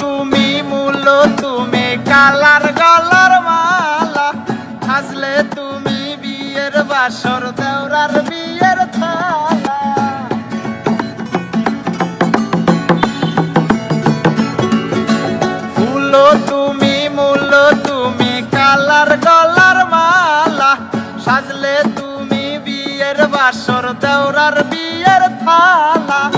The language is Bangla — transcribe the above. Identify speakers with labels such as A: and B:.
A: তুমি মূলো, তুমি কালার গলার মালা। হাসলে তুমি বিয়ের বাসর, দেওরার বিয়ের থালা। ফুলো, তুমি মূলো, তুমি কালার গলার মালা। সাজলে তুমি বিয়ের বাসর, দেওরার বিয়ের থালা।